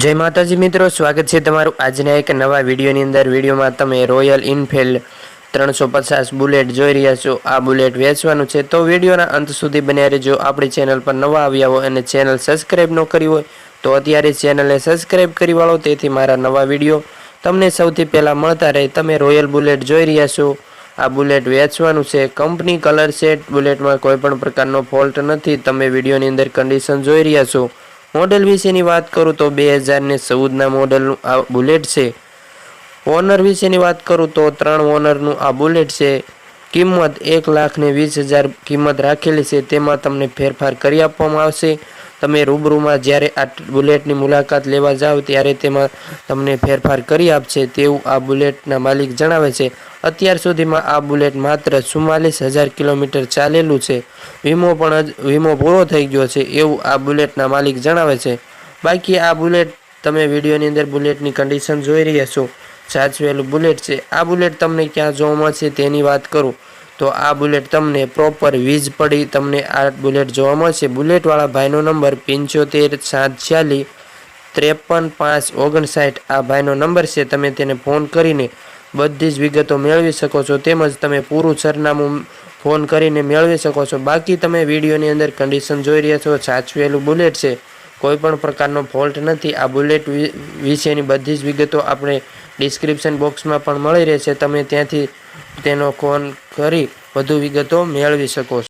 જય માતાજી મિત્રો, સ્વાગત છે તમારું આજના એક નવા વિડીયોની અંદર. વિડીયોમાં તમે રોયલ ઇનફિલ્ડ ત્રણસો પચાસ બુલેટ જોઈ રહ્યા છો. આ બુલેટ વેચવાનું છે. તો વિડીયોના અંત સુધી બન્યા રહેજો. આપણી ચેનલ પર નવા આવ્યા હોય અને ચેનલ સબસ્ક્રાઈબ ન કરી હોય, તો અત્યારે ચેનલને સબસ્ક્રાઈબ કરી વાળો. તેથી મારા નવા વીડિયો તમને સૌથી પહેલાં મળતા રહે. તમે રોયલ બુલેટ જોઈ રહ્યા છો. આ બુલેટ વેચવાનું છે. કંપની કલર સેટ બુલેટમાં કોઈપણ પ્રકારનો ફોલ્ટ નથી. તમે વિડીયોની અંદર કન્ડિશન જોઈ રહ્યા છો. મોડેલ વિશેની વાત કરું તો બે હજાર ને ચૌદના મોડેલનું આ બુલેટ છે. ઓનર વિશેની વાત કરું તો ત્રણ ઓનરનું આ બુલેટ છે. કિંમત એક લાખ ને વીસ હજાર કિંમત રાખેલી છે. તેમાં તમને ફેરફાર કરી આપવામાં આવશે. તમે રૂબરૂમાં જ્યારે આ બુલેટની મુલાકાત લેવા જાઓ ત્યારે તેમાં તમને ફેરફાર કરી આપશે તેવું આ બુલેટના માલિક જણાવે છે. અત્યાર સુધીમાં આ બુલેટ માત્ર ચુમ્માલીસ હજાર કિલોમીટર ચાલેલું છે. વીમો પણ વીમો પૂરો થઈ ગયો છે એવું આ બુલેટના માલિક જણાવે છે. બાકી આ બુલેટ તમે વિડીયોની અંદર બુલેટની કન્ડિશન જોઈ રહ્યા છો. સાચવેલું બુલેટ છે. આ બુલેટ તમને ક્યાં જોવા મળશે તેની વાત કરું. તો આ બુલેટ તમને પ્રોપર વીજ પડી. તમને આ બુલેટ જોવા મળશે. બુલેટવાળા ભાઈનો નંબર પંચોતેર સાત છ્યાલી ત્રેપન, પાંચ, ઓગણસાઠ આ ભાઈનો નંબર છે. તમે તેને ફોન કરીને બધી જ વિગતો મેળવી શકો છો. તેમજ તમે પૂરું સરનામું ફોન કરીને મેળવી શકો છો. બાકી તમે વિડીયોની અંદર કન્ડિશન જોઈ રહ્યા છો. સાચવેલું બુલેટ છે. કોઈ પણ પ્રકારનો ફોલ્ટ નથી. આ બુલેટ વિશેની બધી જ વિગતો આપણે ડિસ્ક્રિપ્શન બોક્સમાં પણ મળી રહેશે. તમે ત્યાંથી તેનો ફોન કરી વધુ વિગતો મેળવી શકો છો.